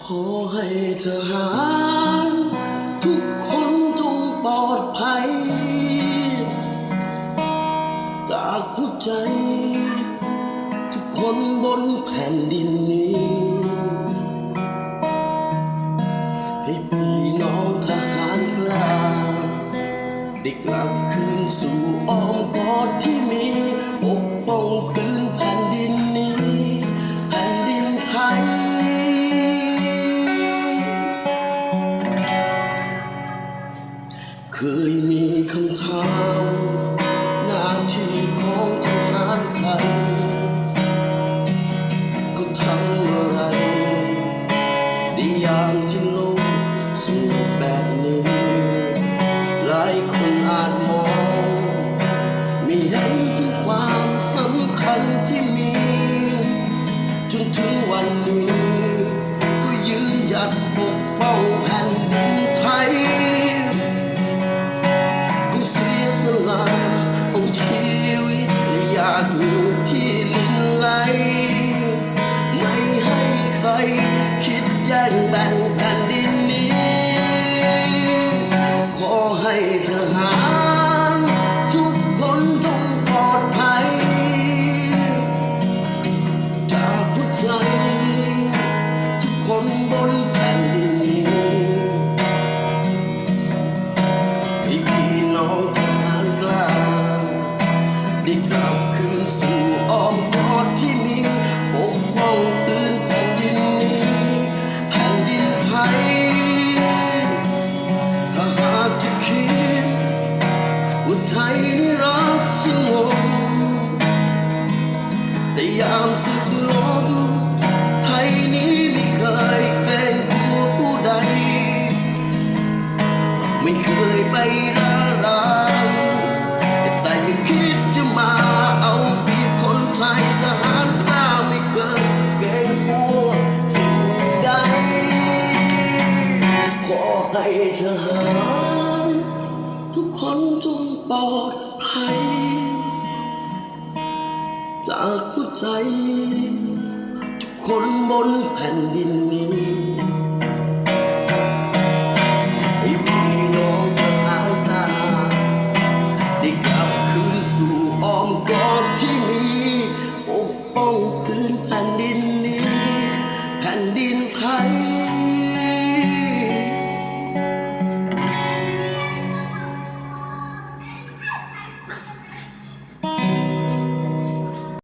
ขอให้ทหารทุกคนจงปลอดภัย จากหัวใจ ทุกคนบนแผ่นดินนี้ ให้พี่น้องทหารกล้าได้กลับคืนสู่อ้อมกอดที่มี เคยมีคำถามหน้าที่ของทหารไทยเขาทำอะไรในยามที่โลกสงบแบบนี้หลายคนอาจมองไม่เห็นถึงความสำคัญที่มี จนถึงวันนี้ก็ยืนหยัดปกป้องแผ่นดิน ได้กลับคืนสู่อ้อมกอดที่มีปกป้องพื้นแผ่นดินนี้แผ่นดินไทย ถ้าหากจะคิดว่าไทยนี้รักสงบแต่ยามสุดลมไทยนี้ไม่เคยเป็นผัวผู้ใด ไม่เคยไปร้าราน ให้เหารทุกคนจงปลอดภัย จากหัวใจ ทุกคนบนแผ่นดินนี้ให้พี่น้องทางตาได้กลับคืนสู่อ้อมกอดที่มีปกป้องพื้นแผ่นดินนี้ แผ่นดินไทย